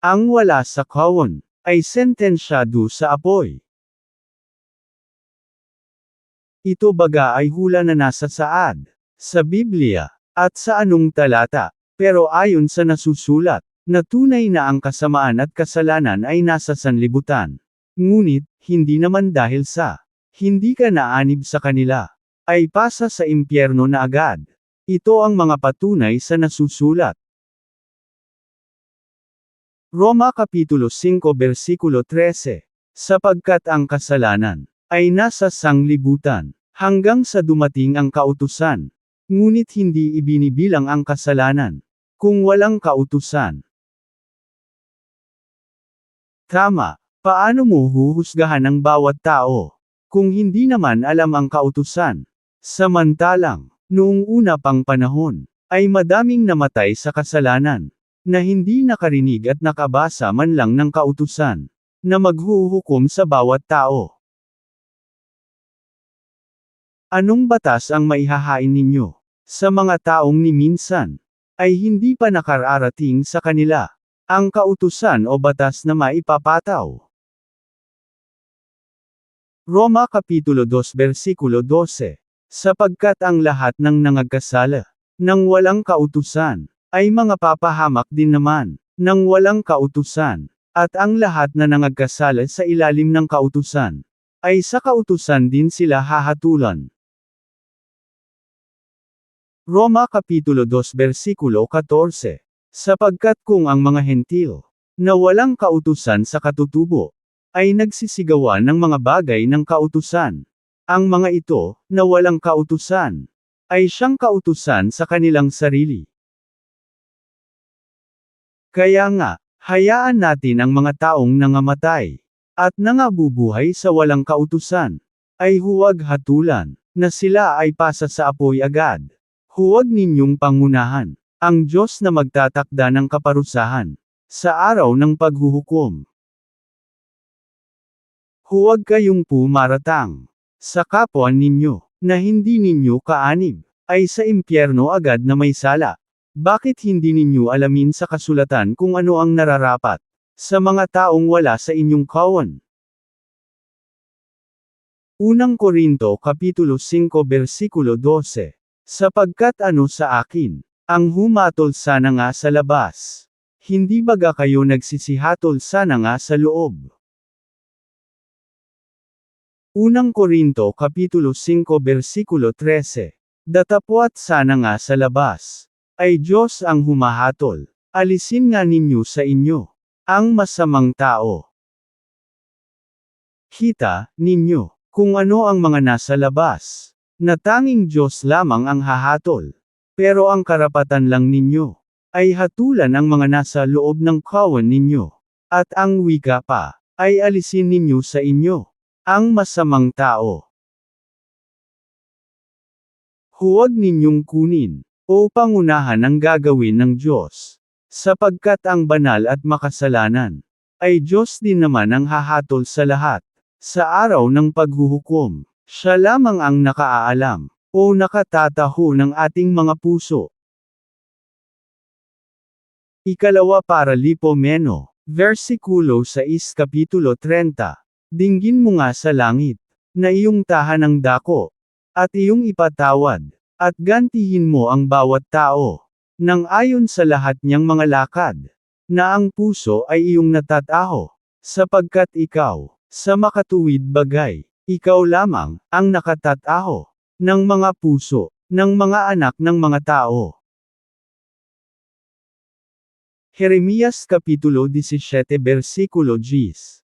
Ang wala sa kawan, ay sentensyado sa apoy. Ito baga ay hula na nasa saad, sa Biblia, at sa anong talata, pero ayon sa nasusulat, na tunay na ang kasamaan at kasalanan ay nasa sanlibutan. Ngunit, hindi naman dahil sa, hindi ka naanib sa kanila, ay pasa sa impyerno na agad. Ito ang mga patunay sa nasusulat. Roma Kapitulo 5 Versikulo 13 Sapagkat ang kasalanan ay nasa sanglibutan, hanggang sa dumating ang kautusan. Ngunit hindi ibinibilang ang kasalanan, kung walang kautusan. Tama, paano mo huhusgahan ang bawat tao, kung hindi naman alam ang kautusan? Samantalang, noong una pang panahon, ay madaming namatay sa kasalanan, na hindi nakarinig at nakabasa man lang ng kautusan, na maghuhukom sa bawat tao. Anong batas ang maihahain ninyo? Sa mga taong ni minsan, ay hindi pa nakararating sa kanila, ang kautusan o batas na maipapataw. Roma Kapitulo 2 Versikulo 12 Sapagkat ang lahat ng nangagkasala, nang walang kautusan, ay mga papahamak din naman, nang walang kautusan, at ang lahat na nangagkasala sa ilalim ng kautusan, ay sa kautusan din sila hahatulan. Roma Kapitulo 2 Versikulo 14 Sapagkat kung ang mga hentil, na walang kautusan sa katutubo, ay nagsisigawan ng mga bagay ng kautusan, ang mga ito, na walang kautusan, ay siyang kautusan sa kanilang sarili. Kaya nga, hayaan natin ang mga taong nangamatay, at nangabubuhay sa walang kautusan, ay huwag hatulan, na sila ay pasa sa apoy agad. Huwag ninyong pangunahan, ang Diyos na magtatakda ng kaparusahan, sa araw ng paghuhukom. Huwag kayong pumaratang, sa kapwa ninyo, na hindi ninyo kaanib, ay sa impyerno agad na may sala. Bakit hindi ninyo alamin sa kasulatan kung ano ang nararapat, sa mga taong wala sa inyong kawan? Unang Korinto Kapitulo 5 Versikulo 12 Sapagkat ano sa akin, ang humatol sana nga sa labas. Hindi baga kayo nagsisihatol sana nga sa loob. Unang Korinto Kapitulo 5 Versikulo 13 Datapwat sana nga sa labas. Ay Diyos ang humahatol. Alisin nga ninyo sa inyo. Ang masamang tao. Kita, ninyo, kung ano ang mga nasa labas na tanging Diyos lamang ang hahatol. Pero ang karapatan lang ninyo, ay hatulan ang mga nasa loob ng kawan ninyo. At ang wika pa, ay alisin ninyo sa inyo, ang masamang tao. Huwag ninyong kunin, o pangunahan ang gagawin ng Diyos. Sapagkat ang banal at makasalanan, ay Diyos din naman ang hahatol sa lahat, sa araw ng paghuhukom. Siya lamang ang nakaaalam, o nakatataho ng ating mga puso. Ikalawa para Lipo Meno, versikulo 6 kapitulo 30. Dinggin mo nga sa langit, na iyong tahanang dako, at iyong ipatawad, at gantihin mo ang bawat tao, nang ayon sa lahat niyang mga lakad, na ang puso ay iyong natataho, sapagkat ikaw, sa makatuwid bagay, ikaw lamang, ang nakatataho, ng mga puso, ng mga anak ng mga tao. Jeremias Kapitulo 17 Versikulo 10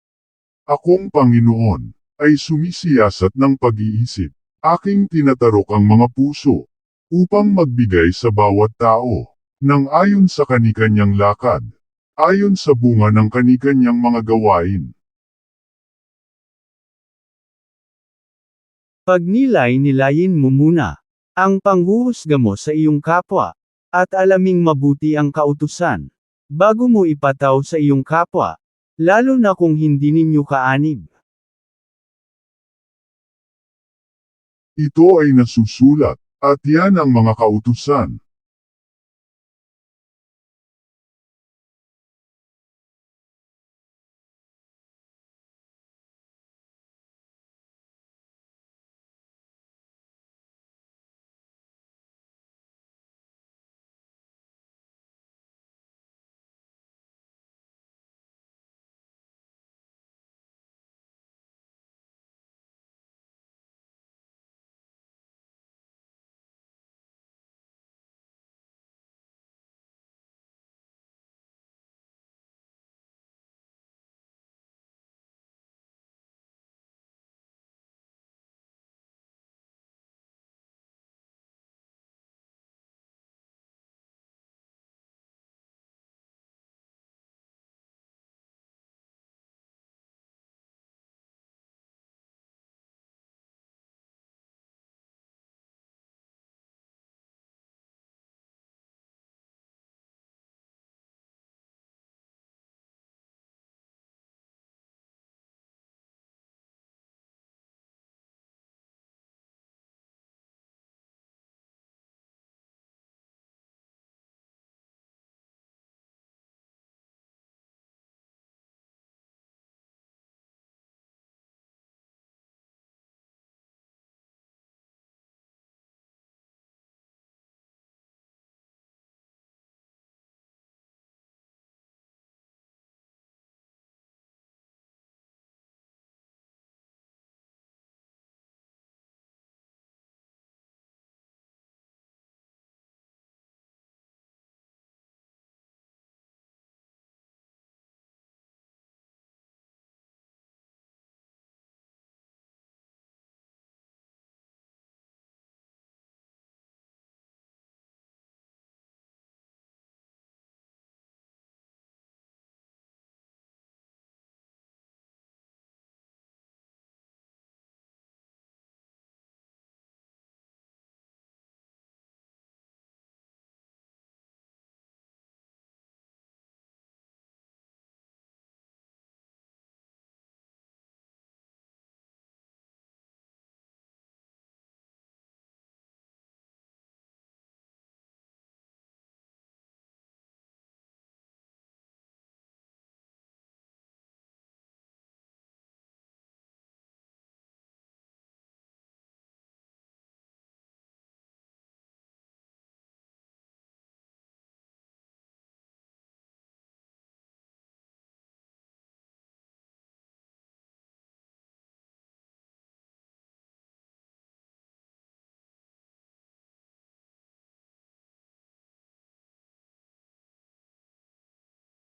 Akong Panginoon, ay sumisiyasat ng pag-iisip. Aking tinatarok ang mga puso, upang magbigay sa bawat tao, ng ayon sa kanikanyang lakad, ayon sa bunga ng kanikanyang mga gawain. Pagnilay-nilayin mo muna ang panghuhusga mo sa iyong kapwa, at alaming mabuti ang kautusan, bago mo ipataw sa iyong kapwa, lalo na kung hindi ninyo kaanib. Ito ay nasusulat, at yan ang mga kautusan,